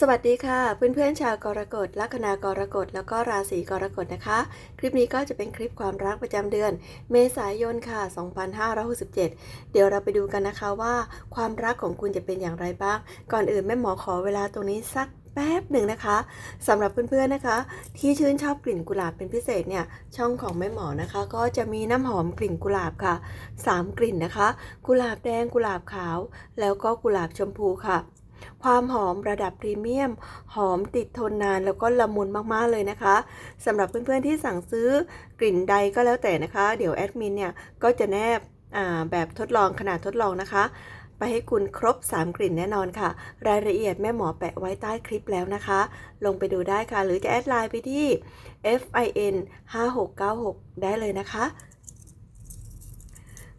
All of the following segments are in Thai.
สวัสดีค่ะ เพื่อนๆชาวกรกฎลัคนากรกฎแล้วก็ราศีกรกฎนะคะ คลิปนี้ก็จะเป็นคลิปความรักประจำเดือน เมษายนค่ะ 2567 เดี๋ยวเราไปดูกันนะคะว่า ความรักของคุณจะเป็นอย่างไรบ้าง ก่อนอื่นแม่หมอขอเวลาตรงนี้สักแป๊บหนึ่งนะคะสำหรับเพื่อนๆนะคะ ที่ชื่นชอบกลิ่นกุหลาบเป็นพิเศษเนี่ยช่องของแม่หมอนะคะ ก็จะมีน้ำหอมกลิ่นกุหลาบค่ะ 3 กลิ่นนะคะ กุหลาบแดงกุหลาบขาว แล้วก็กุหลาบชมพูค่ะ ความหอมระดับพรีเมียม หอมติดทนนานแล้วก็ละมุนมากๆเลยนะคะสำหรับเพื่อนๆที่สั่งซื้อกลิ่นใดก็แล้วแต่นะคะ เดี๋ยวแอดมินเนี่ยก็จะแนบแบบทดลองขนาดทดลองนะคะ ไปให้คุณครบ 3 กลิ่นแน่นอนค่ะ รายละเอียดแม่หมอแปะไว้ใต้คลิปแล้วนะคะ ลงไปดูได้ค่ะ หรือจะแอดไลน์ไปที่ fin 5696 ได้เลยนะคะ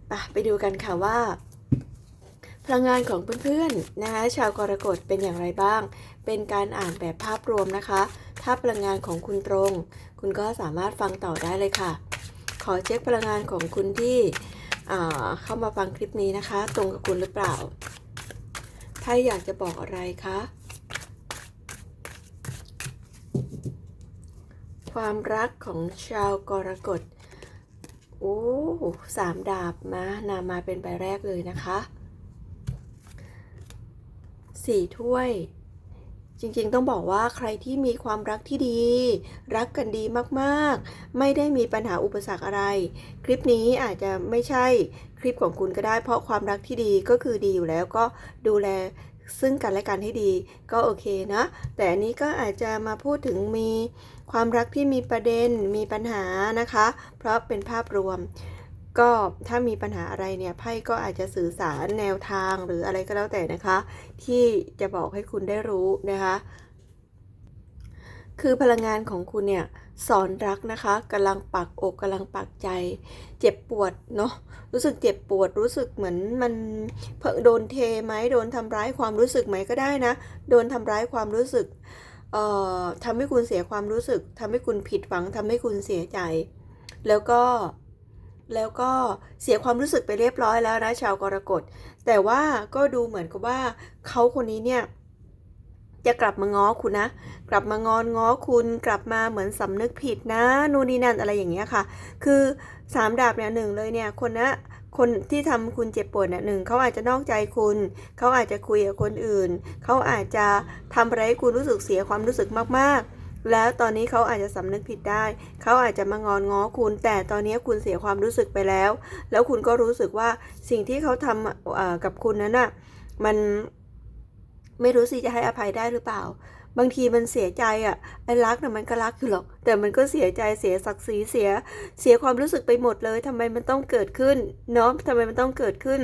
ไปไปดูกันค่ะว่า พลังงานของเพื่อนๆนะคะชาวกรกฎเป็นอย่างไรบ้าง เป็นการอ่านแบบภาพรวมนะคะ ถ้าพลังงานของคุณตรง คุณก็สามารถฟังต่อได้เลยค่ะ ขอเช็คพลังงานของคุณที่เข้ามาฟังคลิปนี้นะคะ ตรงกับคุณหรือเปล่า ถ้าอยากจะบอกอะไรคะความรักของชาวกรกฎโอ้สามดาบมานามาเป็นใบแรกเลยนะคะ สี่ถ้วย จริงๆ ต้องบอกว่าใครที่มีความรักที่ดี รักกันดีมากๆ ไม่ได้มีปัญหาอุปสรรคอะไร คลิปนี้อาจจะไม่ใช่คลิปของคุณก็ได้ เพราะความรักที่ดีก็คือดีอยู่แล้วก็ดูแลซึ่งกันและกันให้ดีก็โอเคนะ แต่อันนี้ก็อาจจะมาพูดถึงมีความรักที่มีประเด็นมีปัญหานะคะ เพราะเป็นภาพรวม ก็ถ้ามีปัญหาอะไรเนี่ยไพ่ก็อาจจะสื่อสารแนวทางหรืออะไรก็แล้วแต่นะคะ ที่จะบอกให้คุณได้รู้นะคะ คือพลังงานของคุณเนี่ยสอนรักนะคะกำลังปักอกกำลังปักใจ เจ็บปวดเนาะรู้สึกเจ็บปวดรู้สึกเหมือนมันเพิ่งโดนเทไหมโดนทำร้ายความรู้สึกไหมก็ได้นะ โดนทำร้ายความรู้สึกเอ่อทำให้คุณเสียความรู้สึกทำให้คุณผิดหวังทำให้คุณเสียใจ แล้วก็ แล้วก็เสียความรู้สึกไปเรียบร้อยแล้วนะชาวกรกฎ แต่ว่าก็ดูเหมือนกับว่าเขาคนนี้เนี่ยจะกลับมาง้อคุณนะ กลับมางอนง้อคุณ กลับมาเหมือนสำนึกผิดนะนู่นนี่นั่นอะไรอย่างเงี้ยค่ะ คือสามดาบเนี่ยหนึ่งเลยเนี่ยคนนะคนที่ทำคุณเจ็บปวดเนี่ยหนึ่งเขาอาจจะนอกใจคุณ เขาอาจจะคุยกับคนอื่น เขาอาจจะทำอะไรให้คุณรู้สึกเสียความรู้สึกมากๆ แล้วตอนนี้เขาอาจจะสำนึกผิดได้ เขาอาจจะมางอนง้อคุณ แต่ตอนนี้คุณเสียความรู้สึกไปแล้ว แล้วคุณก็รู้สึกว่าสิ่งที่เขาทำกับคุณนั้นน่ะ มันไม่รู้สิจะให้อภัยได้หรือเปล่า บางทีมันเสียใจอะ ไอ้รักน่ะมันก็รักอยู่หรอก แต่มันก็เสียใจเสียศักดิ์ศรีเสีย เสียความรู้สึกไปหมดเลยทำไมมันต้องเกิดขึ้นเนาะทำไมมันต้องเกิดขึ้น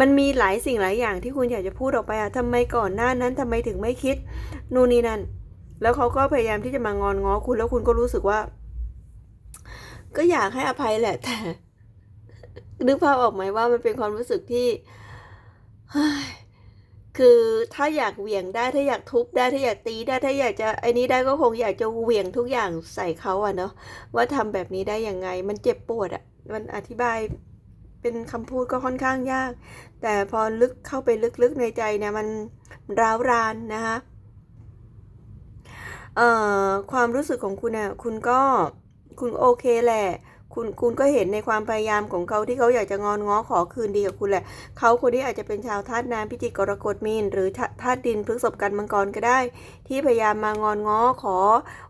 มันมีหลายสิ่งหลายอย่างที่คุณอยากจะพูดออกไปอะทำไมก่อนหน้านั้นทำไมถึงไม่คิด นู่นนี่นั่น แล้วเขาก็พยายามที่จะมางอนง้อคุณแล้วคุณก็รู้สึกว่า ก็อยากให้อภัยแหละ แต่นึกภาพออกไหมว่ามันเป็นความรู้สึกที่คือถ้าอยากเหวี่ยงได้ถ้าอยากทุบได้ถ้าอยากตีได้ถ้าอยากจะไอ้นี้ได้ก็คงอยากจะเหวี่ยงทุกอย่างใส่เขาอะเนาะว่าทำแบบนี้ได้ยังไง มันเจ็บปวดอะมันอธิบายเป็นคำพูดก็ค่อนข้างยาก แต่พอลึกเข้าไปลึกๆในใจเนี่ยมันร้าวรานนะคะ ความรู้สึกของคุณน่ะคุณก็คุณโอเคแหละคุณคุณก็เห็นในความพยายามของเขาที่เขาอยากจะงอนง้อขอคืนดีกับคุณแหละ เขาคนนี้อาจจะเป็นชาวธาตุน้ำพิจิกกรกฎมีน หรือธาตุดินพฤกษภกันมังกรก็ได้ ที่พยายามมางอนง้อขอ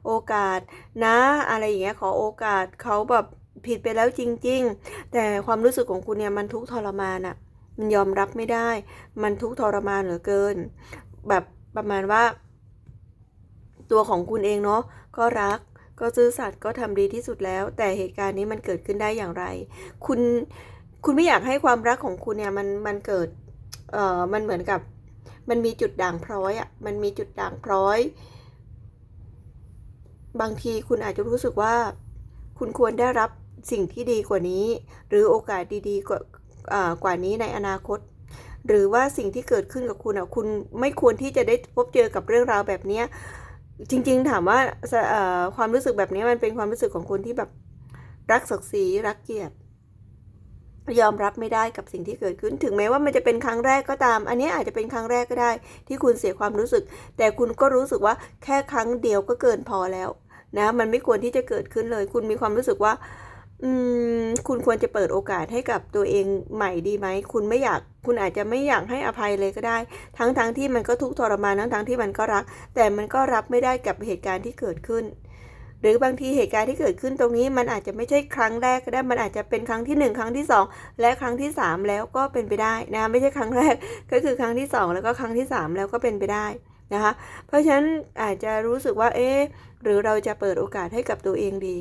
โอกาสนะ อะไรอย่างเงี้ยขอโอกาสเขาแบบผิดไปแล้วจริง ๆ แต่ความรู้สึกของคุณเนี่ยมันทุกทรมานอะ่ะมันยอมรับไม่ได้ มันทุกทรมานเหลือเกิน แบบประมาณว่า ตัวของคุณเองเนาะก็รักก็ซื่อสัตย์ก็ทำดีที่สุดแล้ว แต่เหตุการณ์นี้มันเกิดขึ้นได้อย่างไร คุณคุณไม่อยากให้ความรักของคุณเนี่ยมันมันเกิดเอ่อมันเหมือนกับ มันมีจุดด่างพร้อยอะ่ะมันมีจุดด่างพร้อย บางทีคุณอาจจะรู้สึกว่า คุณควรได้รับสิ่งที่ดีกว่านี้ หรือโอกาสดีๆกว่ากว่านี้ในอนาคต หรือว่าสิ่งที่เกิดขึ้นกับคุณอะคุณไม่ควรที่จะได้พบเจอกับเรื่องราวแบบนี้ จริง ๆ ถามว่าความรู้สึกแบบนี้มันเป็นความรู้สึกของคนที่แบบรักศักดิ์ศรีรักเกียรติยอมรับไม่ได้กับสิ่งที่เกิดขึ้น ถึงแม้ว่ามันจะเป็นครั้งแรกก็ตาม อันนี้อาจจะเป็นครั้งแรกก็ได้ ที่คุณเสียความรู้สึก แต่คุณก็รู้สึกว่าแค่ครั้งเดียวก็เกินพอแล้วนะมันไม่ควรที่จะเกิดขึ้นเลย คุณมีความรู้สึกว่า คุณควรจะเปิดโอกาสให้กับตัวเองใหม่ดีไหม คุณไม่อยาก คุณอาจจะไม่อยากให้อภัยเลยก็ได้ ทั้งๆทที่มันก็ทุกข์ทรมานทั้งๆทที่มันก็รัก แต่มันก็รับไม่ได้กับเหตุการณ์ที่เกิดขึ้น หรือบางทีเหตุการณ์ที่เกิดขึ้นตรงนี้ มันอาจจะไม่ใช่ครั้งแรกก็ได้ มันอาจจะเป็นครั้งที่หนึ่งครั้งที่สองและครั้งที่สามแล้วก็เป็นไปได้นะ ไม่ใช่ครั้งแรก ก็คือครั้งที่สองแล้วก็ครั้งที่สามแล้วก็เป็นไปได้นะคะ เพราะฉะนั้นอาจจะรู้สึกว่า เอ๊หรือเราจะเปิดโอกาสให้กับตัวเองดี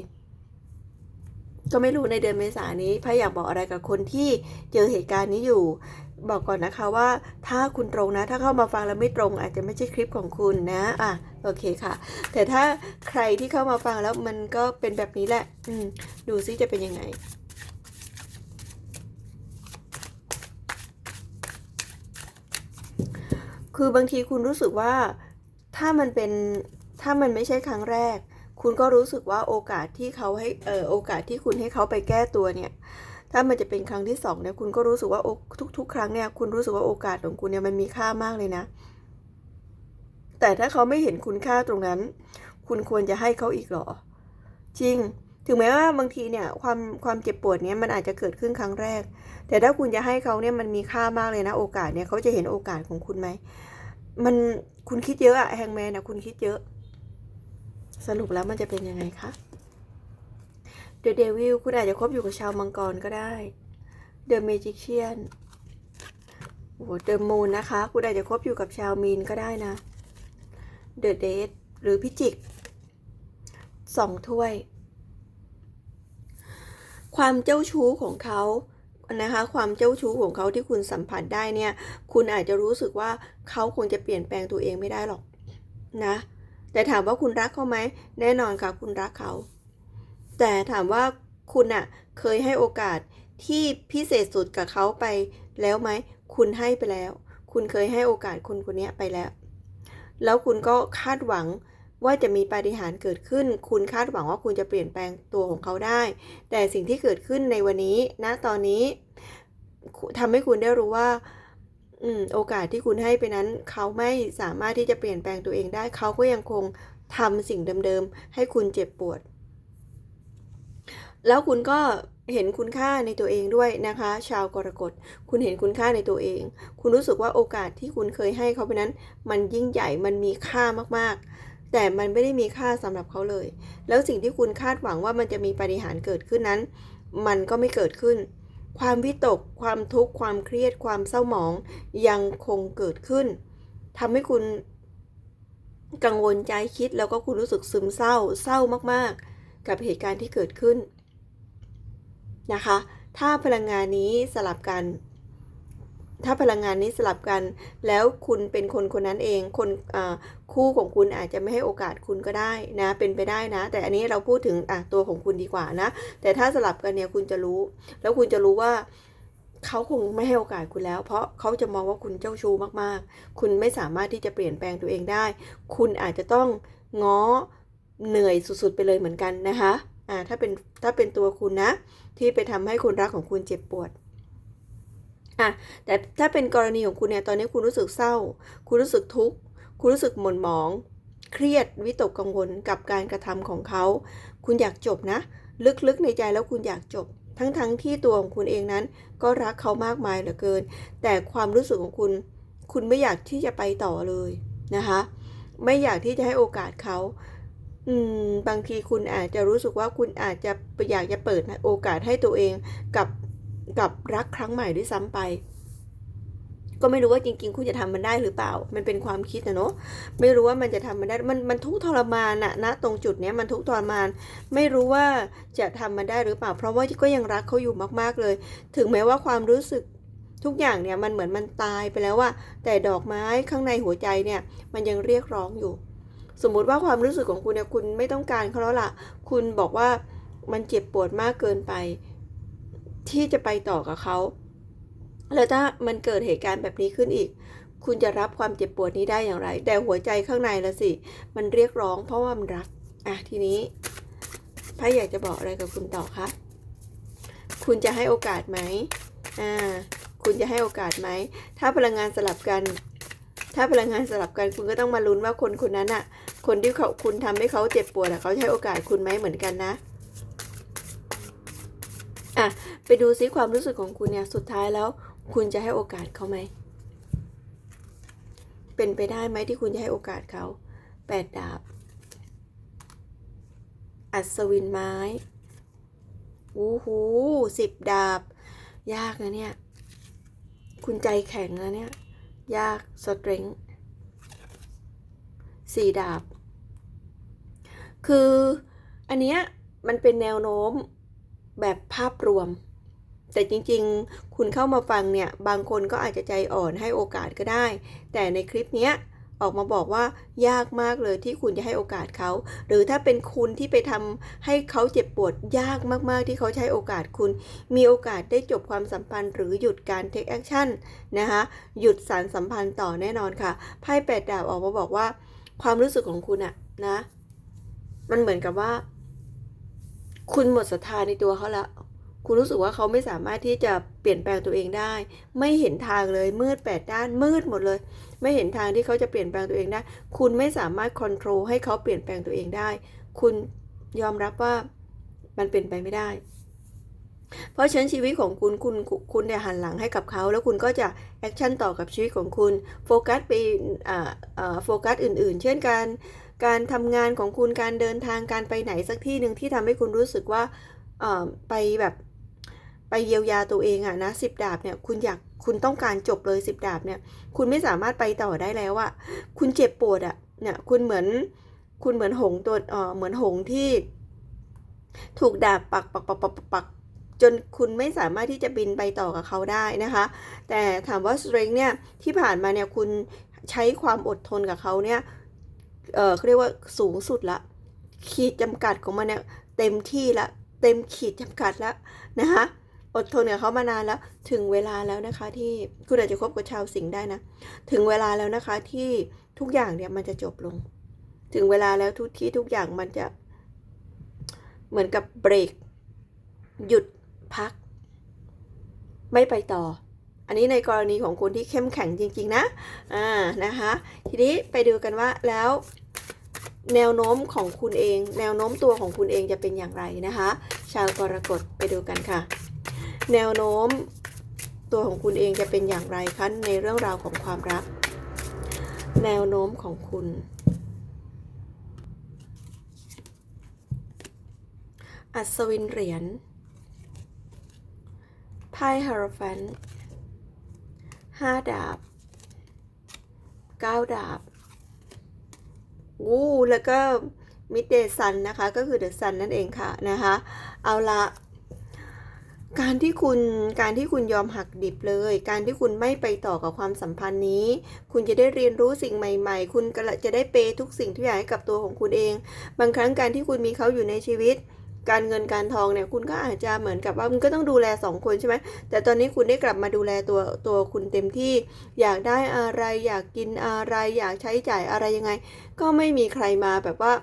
ก็ไม่รู้ในเดือนเมษายนนี้พระอยากบอกอะไรกับคนที่เจอเหตุการณ์นี้อยู่ บอกก่อนนะคะว่าถ้าคุณตรงนะ ถ้าเข้ามาฟังแล้วไม่ตรง อาจจะไม่ใช่คลิปของคุณนะอะโอเคค่ะ แต่ถ้าใครที่เข้ามาฟังแล้วมันก็เป็นแบบนี้แหละ อืมดูซิจะเป็นยังไงคือบางทีคุณรู้สึกว่าถ้ามันเป็นถ้ามันไม่ใช่ครั้งแรก คุณก็รู้สึกว่าโอกาสที่เขาให้เออโอกาสที่คุณให้เขาไปแก้ตัวเนี่ย ถ้ามันจะเป็นครั้งที่สองเนี่ยคุณก็รู้สึกว่าโอทุก ๆ ครั้งเนี่ยคุณรู้สึกว่าโอกาสของคุณเนี่ยมันมีค่ามากเลยนะ แต่ถ้าเขาไม่เห็นคุณค่าตรงนั้น คุณควรจะให้เขาอีกหรอ จริงถึงแม้ว่าบางทีเนี่ยความความเจ็บปวดเนี่ยมันอาจจะเกิดขึ้นครั้งแรก แต่ถ้าคุณจะให้เขาเนี่ยมันมีค่ามากเลยนะ โอกาสเนี่ยเขาจะเห็นโอกาสของคุณไหมมันคุณคิดเยอะอะแฮงแมนอะคุณคิดเยอะ สรุปแล้วมันจะเป็นยังไงคะ The Devil คุณอาจจะคบอยู่กับชาวมังกรก็ได้ The Magician โอ้ The Moon นะคะ คุณอาจจะคบอยู่กับชาวมีนก็ได้นะ The Date หรือพิจิกสองถ้วย ความเจ้าชู้ของเขานะคะความเจ้าชู้ของเขาที่คุณสัมผัสได้เนี่ย คุณอาจจะรู้สึกว่าเขาคงจะเปลี่ยนแปลงตัวเองไม่ได้หรอกนะ แต่ถามว่าคุณรักเขาไหมแน่นอนค่ะคุณรักเขา แต่ถามว่าคุณอะเคยให้โอกาสที่พิเศษสุดกับเขาไปแล้วไหม คุณให้ไปแล้ว คุณเคยให้โอกาสคนคนนี้ไปแล้ว แล้วคุณก็คาดหวังว่าจะมีปาฏิหาริย์เกิดขึ้น คุณคาดหวังว่าคุณจะเปลี่ยนแปลงตัวของเขาได้ แต่สิ่งที่เกิดขึ้นในวันนี้ณตอนนี้ทำให้คุณได้รู้ว่า อืมโอกาสที่คุณให้ไปนั้น เขาไม่สามารถที่จะเปลี่ยนแปลงตัวเองได้ เขาก็ยังคงทำสิ่งเดิมๆ ให้คุณเจ็บปวด แล้วคุณก็เห็นคุณค่าในตัวเองด้วยนะคะ ชาวกรกฎคุณเห็นคุณค่าในตัวเอง คุณรู้สึกว่าโอกาสที่คุณเคยให้เขาไปนั้น มันยิ่งใหญ่มันมีค่ามากๆ แต่มันไม่ได้มีค่าสำหรับเขาเลย แล้วสิ่งที่คุณคาดหวังว่ามันจะมีปาฏิหาริย์เกิดขึ้นนั้น มันก็ไม่เกิดขึ้น ความวิตก ความทุกข์ ความเครียด ความเศร้าหมองยังคงเกิดขึ้นทำให้คุณกังวลใจคิดแล้วก็คุณรู้สึกซึมเศร้า เศร้ามากๆ กับเหตุการณ์ที่เกิดขึ้นนะคะ ถ้าพลังงานนี้สลับกัน ถ้าพลังงานนี้สลับกัน แล้วคุณเป็นคนคนนั้นเองคนคู่ของคุณอาจจะไม่ให้โอกาสคุณก็ได้นะ เป็นไปได้นะ แต่อันนี้เราพูดถึงตัวของคุณดีกว่านะ แต่ถ้าสลับกันเนี่ยคุณจะรู้ แล้วคุณจะรู้ว่าเขาคงไม่ให้โอกาสคุณแล้ว เพราะเขาจะมองว่าคุณเจ้าชู้มากๆ คุณไม่สามารถที่จะเปลี่ยนแปลงตัวเองได้ คุณอาจจะต้องง้อเหนื่อยสุดๆไปเลยเหมือนกันนะคะอ่าถ้าเป็นถ้าเป็นตัวคุณนะ ที่ไปทำให้คนรักของคุณเจ็บปวด อะแต่ถ้าเป็นกรณีของคุณเนี่ยตอนนี้คุณรู้สึกเศร้า คุณรู้สึกทุกข์คุณรู้สึกหม่นหมอง เครียดวิตกกังวลกับการกระทำของเขา คุณอยากจบนะ ลึกๆในใจแล้วคุณอยากจบ ทั้งๆทที่ตัวของคุณเองนั้น ก็รักเขามากมายเหลือเกิน แต่ความรู้สึกของคุณ คุณไม่อยากที่จะไปต่อเลยนะคะไม่อยากที่จะให้โอกาสเขาอืมบางทีคุณอาจจะรู้สึกว่าคุณอาจจะอยากจะเปิดโอกาสให้ตัวเองกับ กับรักครั้งใหม่ด้วยซ้ำไป ก็ไม่รู้ว่าจริง ๆ คุณจะทำมันได้หรือเปล่า มันเป็นความคิดนะเนาะไม่รู้ว่ามันจะทำมันได้มันมันทุกทรมานอะนะตรงจุดเนี้ยมันทุกทรมาน ไม่รู้ว่าจะทำมันได้หรือเปล่า เพราะว่าก็ยังรักเขาอยู่มากๆเลย ถึงแม้ว่าความรู้สึกทุกอย่างเนี่ยมันเหมือนมันตายไปแล้วว่าแต่ดอกไม้ข้างในหัวใจเนี่ย มันยังเรียกร้องอยู่ สมมุติว่าความรู้สึกของคุณเนี่ยคุณไม่ต้องการเขาแล้วล่ะ คุณบอกว่ามันเจ็บปวดมากเกินไป ที่จะไปต่อกับเขา แล้วถ้ามันเกิดเหตุการณ์แบบนี้ขึ้นอีก คุณจะรับความเจ็บปวดนี้ได้อย่างไร แต่หัวใจข้างในละสิ มันเรียกร้องเพราะว่ามันรัก อะทีนี้พระอยากจะบอกอะไรกับคุณต่อคะคุณจะให้โอกาสไหมอ่า คุณจะให้โอกาสไหม ถ้าพลังงานสลับกัน ถ้าพลังงานสลับกัน คุณก็ต้องมาลุ้นว่าคนคนนั้นอะคนที่เขาคุณทำให้เขาเจ็บปวดอะเขาให้โอกาสคุณไหมเหมือนกันนะ อะ ไป ดูซิความรู้สึกของคุณเนี่ยสุดท้ายแล้ว คุณจะให้โอกาสเขาไหม เป็นไปได้ไหมที่คุณจะให้โอกาสเขาแปดดาบ อัศวินไม้อู้หูสิบดาบ ยากนะเนี่ย คุณใจแข็งนะเนี่ย ยากสตริงสี่ดาบ คืออันเนี้ยมันเป็นแนวโน้มแบบภาพรวม แต่จริงๆ คุณเข้ามาฟังเนี่ย บางคนก็อาจจะใจอ่อนให้โอกาสก็ได้ แต่ในคลิปเนี้ยออกมาบอกว่ายากมากเลยที่คุณจะให้โอกาสเขา หรือถ้าเป็นคุณที่ไปทำให้เขาเจ็บปวดยากมากๆที่เขาใช้โอกาสคุณ มีโอกาสได้จบความสัมพันธ์หรือหยุดการ take action นะคะหยุดสารสัมพันธ์ต่อแน่นอนค่ะไพ่แปดดาบออกมาบอกว่า ความรู้สึกของคุณอะนะ มันเหมือนกับว่า คุณหมดศรัทธาในตัวเขาแล้ว คุณรู้สึกว่าเขาไม่สามารถที่จะเปลี่ยนแปลงตัวเองได้ ไม่เห็นทางเลยมืดแปดด้านมืดหมดเลย ไม่เห็นทางที่เขาจะเปลี่ยนแปลงตัวเองได้ คุณไม่สามารถควบคุมให้เขาเปลี่ยนแปลงตัวเองได้ คุณยอมรับว่ามันเป็นไปไม่ได้ เพราะฉะนั้นชีวิตของคุณคุณคุณเนี่ยหันหลังให้กับเขา แล้วคุณก็จะแอคชั่นต่อกับชีวิตของคุณโฟกัสไปอ่าอ่าโฟกัสอื่น ๆ เช่นการการทำงานของคุณการเดินทางการไปไหนสักที่หนึ่งที่ทำให้คุณรู้สึกว่าไปแบบ ไปเยียวยาตัวเองอะนะสิบดาบเนี่ยคุณอยากคุณต้องการจบเลยสิบดาบเนี่ย คุณไม่สามารถไปต่อได้แล้วอะคุณเจ็บปวดอะเนี่ยคุณเหมือนคุณเหมือนหงส์ตัวเออเหมือนหงส์ที่ ถูกดาบปักปักปักปักปักจนคุณไม่สามารถที่จะบินไปต่อกับเขาได้นะคะ แต่ถามว่า strength เนี่ยที่ผ่านมาเนี่ยคุณใช้ความอดทนกับเขาเนี่ยเออเขาเรียกว่าสูงสุดละ ขีดจำกัดของมันเนี่ยเต็มที่ละ เต็มขีดจำกัดล้วนะคะ อดทนกับเขามานานแล้ว ถึงเวลาแล้วนะคะที่คุณอาจจะคบกับชาวสิงห์ได้นะ ถึงเวลาแล้วนะคะที่ทุกอย่างเนี่ยมันจะจบลง ถึงเวลาแล้วทุกที่ทุกอย่างมันจะเหมือนกับเบรก หยุดพัก ไม่ไปต่อ อันนี้ในกรณีของคนที่เข้มแข็งจริง ๆ นะ อ่านะคะ ทีนี้ไปดูกันว่าแล้วแนวโน้มของคุณเอง แนวโน้มตัวของคุณเองจะเป็นอย่างไรนะคะ ชาวกรกฎไปดูกันค่ะ แนวโน้ม ตัวของคุณเองจะเป็นอย่างไรคะในเรื่องราวของความรัก แนวโน้มของคุณอัศวินเหรียญไพ่ฮาร์ฟันห้าดาบเก้าดาบวู้แล้วก็มิดเดซันนะคะ ก็คือเดอะซันนั่นเองค่ะนะคะ เอาละ การที่คุณการที่คุณยอมหักดิบเลย การที่คุณไม่ไปต่อกับความสัมพันธ์นี้ คุณจะได้เรียนรู้สิ่งใหม่ ๆ คุณก็จะได้เปย์ทุกสิ่งทุกอย่างให้กับตัวของคุณเอง บางครั้งการที่คุณมีเขาอยู่ในชีวิต การเงินการทองเนี่ยคุณก็อาจจะเหมือนกับว่ามันก็ต้องดูแลสองคนใช่ไหมแต่ตอนนี้คุณได้กลับมาดูแลตัวตัวคุณเต็มที่ อยากได้อะไรอยากกินอะไร อยากใช้จ่ายอะไรยังไง ก็ไม่มีใครมาแบบว่า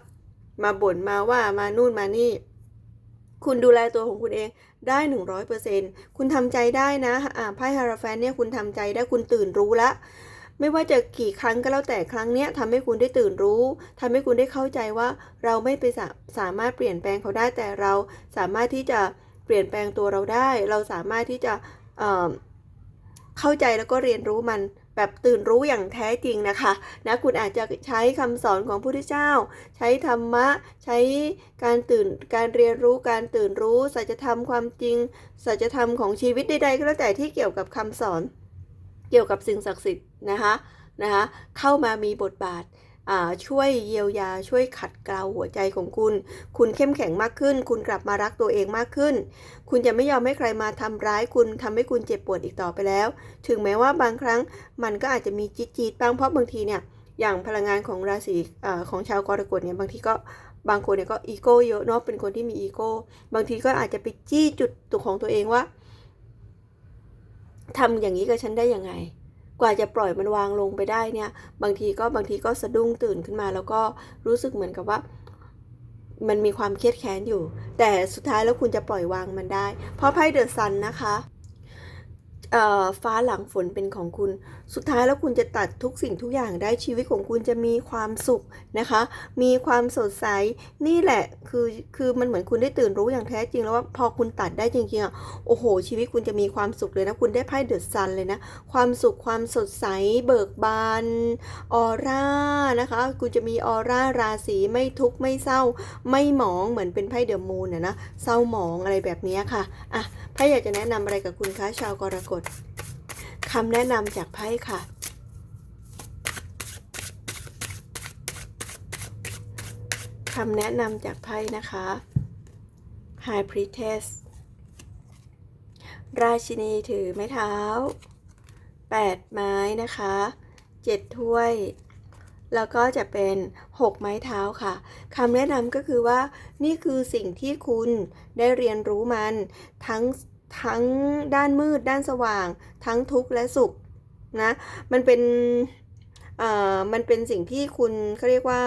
มาบ่นมาว่ามานู่นมานี่ คุณดูแลตัวของคุณเองได้หนึ่งร้อยเปอร์เซ็นคุณทำใจได้นะอ่าไพ่ฮาราแฟนเนี่ยคุณทำใจได้คุณตื่นรู้ละไม่ว่าจะกี่ครั้งก็แล้วแต่ครั้งเนี้ยทำให้คุณได้ตื่นรู้ทำให้คุณได้เข้าใจว่าเราไม่ไปสาสามารถเปลี่ยนแปลงเขาได้แต่เราสามารถที่จะเปลี่ยนแปลงตัวเราได้ เราสามารถที่จะเข้าใจแล้วก็เรียนรู้มัน แบบตื่นรู้อย่างแท้จริงนะคะนะคุณอาจจะใช้คำสอนของพระพุทธเจ้า ใช้ธรรมะ ใช้การตื่นการเรียนรู้การตื่นรู้สัจธรรมความจริงสัจธรรมของชีวิตใดๆก็แล้วแต่ที่เกี่ยวกับคำสอน เกี่ยวกับสิ่งศักดิ์สิทธิ์นะคะนะคะเข้ามามีบทบาท ช่วยเยียวยาช่วยขัดเกลาหัวใจของคุณ คุณเข้มแข็งมากขึ้น คุณกลับมารักตัวเองมากขึ้น คุณจะไม่ยอมให้ใครมาทำร้ายคุณทำให้คุณเจ็บปวดอีกต่อไปแล้ว ถึงแม้ว่าบางครั้งมันก็อาจจะมีจี๊ดๆบ้างเพราะบางทีเนี่ยอย่างพลังงานของราศีของชาวกรกฎเนี่ยบางทีก็บางคนเนี่ยก็อีโก้เยอะเนาะเป็นคนที่มีอีโก้บางทีก็อาจจะไปจี้จุดตัวของตัวเองว่าทำอย่างนี้กับฉันได้ยังไง กว่าจะปล่อยมันวางลงไปได้เนี่ย บางทีก็บางทีก็สะดุ้งตื่นขึ้นมา แล้วก็รู้สึกเหมือนกับว่า มันมีความเครียดแค้นอยู่ แต่สุดท้ายแล้วคุณจะปล่อยวางมันได้ เพราะไพ่เดอะซันนะคะ ฟ้าหลังฝนเป็นของคุณ สุดท้ายแล้วคุณจะตัดทุกสิ่งทุกอย่างได้ชีวิตของคุณจะมีความสุขนะคะ มีความสดใส นี่แหละคือคือมันเหมือนคุณได้ตื่นรู้อย่างแท้จริงแล้วว่าพอคุณตัดได้จริงๆอะโอ้โห ชีวิตคุณจะมีความสุขเลยนะ คุณได้ไพ่เดอะซันเลยนะ ความสุขความสดใส เบิกบานออร่านะคะ คุณจะมีออร่าราศีไม่ทุกข์ไม่เศร้า ไม่หมองเหมือนเป็นไพ่เดอะมูนนะนะเศร้าหมองอะไรแบบนี้ค่ะอะไพ่อยากจะแนะนำอะไรกับคุณคะชาวกรกฎคำแนะนำจากไพ่ค่ะ คำแนะนำจากไพ่นะคะ High Priestess ราชินีถือไม้เท้า 8 ไม้นะคะ 7 ถ้วย แล้วก็จะเป็น 6 ไม้เท้าค่ะคำแนะนำก็คือว่านี่คือสิ่งที่คุณได้เรียนรู้มันทั้ง ทั้งด้านมืดด้านสว่าง ทั้งทุกข์และสุขนะมันเป็นเอ่อมันเป็นสิ่งที่คุณเขาเรียกว่า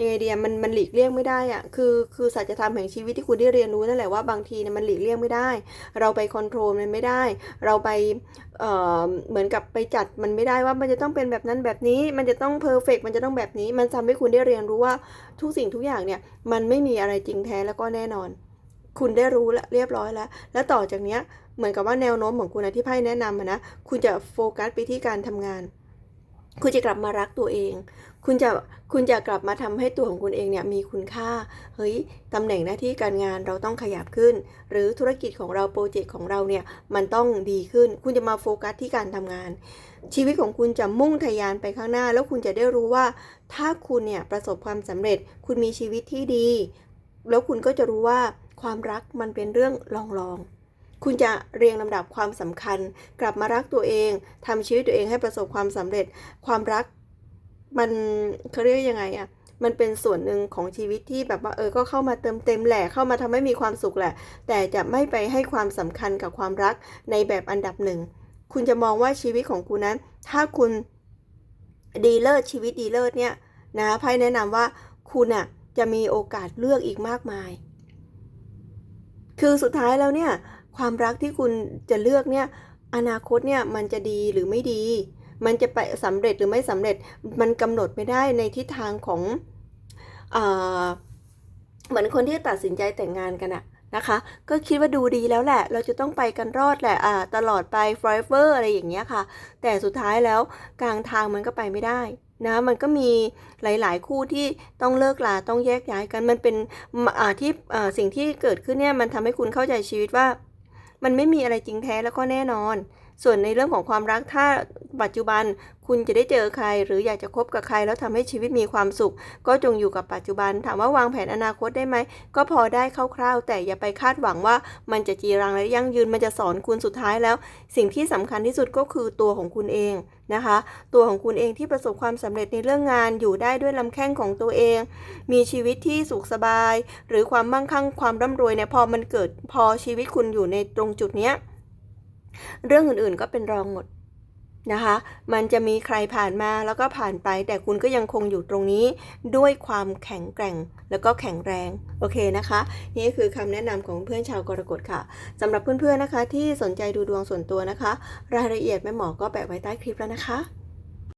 ยังไงเดียมันมันหลีกเลี่ยงไม่ได้อะคือคือสัจธรรมแห่งชีวิตที่คุณได้เรียนรู้นั่นแหละว่าบางทีเนี่ยมันหลีกเลี่ยงไม่ได้ เราไปคอนโทรลมันไม่ได้ เราไปเอ่อเหมือนกับไปจัดมันไม่ได้ว่ามันจะต้องเป็นแบบนั้นแบบนี้ มันจะต้องเพอร์เฟกมันจะต้องแบบนี้ มันทำให้คุณได้เรียนรู้ว่าทุกสิ่งทุกอย่างเนี่ยมันไม่มีอะไรจริงแท้แล้วก็แน่นอน คุณได้รู้แล้วเรียบร้อยแล้ว แล้วต่อจากเนี้ยเหมือนกับว่าแนวโน้มของคุณนะที่ไพ่แนะนำนะคุณจะโฟกัสไปที่การทำงาน คุณจะกลับมารักตัวเอง คุณจะคุณจะกลับมาทำให้ตัวของคุณเองเนี่ยมีคุณค่าเฮ้ยตำแหน่งหน้าที่การงานเราต้องขยับขึ้น หรือธุรกิจของเราโปรเจกต์ของเราเนี่ยมันต้องดีขึ้น คุณจะมาโฟกัสที่การทำงาน ชีวิตของคุณจะมุ่งทะยานไปข้างหน้า แล้วคุณจะได้รู้ว่า ถ้าคุณเนี่ยประสบความสำเร็จ คุณมีชีวิตที่ดี แล้วคุณก็จะรู้ว่า ความรักมันเป็นเรื่องลองๆ คุณจะเรียงลำดับความสำคัญ กลับมารักตัวเองทำชีวิตตัวเองให้ประสบความสำเร็จ ความรักมันเขาเรียกยังไงอะมันเป็นส่วนหนึ่งของชีวิตที่แบบว่าเออก็เข้ามาเติมเต็มแหละเข้ามาทำให้มีความสุขแหละ แต่จะไม่ไปให้ความสำคัญกับความรักในแบบอันดับหนึ่ง คุณจะมองว่าชีวิตของคุณนั้น ถ้าคุณดีเลิศชีวิตดีเลิศเนี่ยนะไพ่แนะนำว่าคุณอะจะมีโอกาสเลือกอีกมากมาย คือสุดท้ายแล้วเนี่ยความรักที่คุณจะเลือกเนี่ยอนาคตเนี่ยมันจะดีหรือไม่ดี มันจะไปสำเร็จหรือไม่สำเร็จมันกำหนดไม่ได้ในทิศทางของเอเหมือนคนที่ตัดสินใจแต่งงานกันอะนะคะ ก็คิดว่าดูดีแล้วแหละ เราจะต้องไปกันรอดแหละอ่าตลอดไป forever อะไรอย่างเงี้ยค่ะ แต่สุดท้ายแล้วกลางทางมันก็ไปไม่ได้ นะมันก็มีหลายๆ คู่ที่ต้องเลิกลาต้องแยกย้ายกันมันเป็นที่สิ่งที่เกิดขึ้นเนี่ยมันทำให้คุณเข้าใจชีวิตว่า มันไม่มีอะไรจริงแท้แล้วก็แน่นอน ส่วนในเรื่องของความรักถ้าปัจจุบันคุณจะได้เจอใคร หรืออยากจะคบกับใคร แล้วทำให้ชีวิตมีความสุข ก็จงอยู่กับปัจจุบัน ถามว่าวางแผนอนาคตได้ไหม ก็พอได้คร่าวๆ แต่อย่าไปคาดหวังว่ามันจะจีรังและยั่งยืนมันจะสอนคุณสุดท้ายแล้ว สิ่งที่สำคัญที่สุดก็คือตัวของคุณเองนะคะ ตัวของคุณเองที่ประสบความสำเร็จในเรื่องงานอยู่ได้ด้วยลำแข้งของตัวเอง มีชีวิตที่สุขสบาย หรือความมั่งคั่งความร่ำรวยเนี่ยพอมันเกิดพอชีวิตคุณอยู่ในตรงจุดเนี้ย เรื่องอื่นๆก็เป็นรองหมดนะคะ มันจะมีใครผ่านมาแล้วก็ผ่านไป แต่คุณก็ยังคงอยู่ตรงนี้ด้วยความแข็งแกร่งแล้วก็แข็งแรง โอเคนะคะ นี่คือคำแนะนำของเพื่อนชาวกรกฎค่ะสำหรับเพื่อนๆนะคะ ที่สนใจดูดวงส่วนตัวนะคะ รายละเอียดแม่หมอก็แปะไว้ใต้คลิปแล้วนะคะ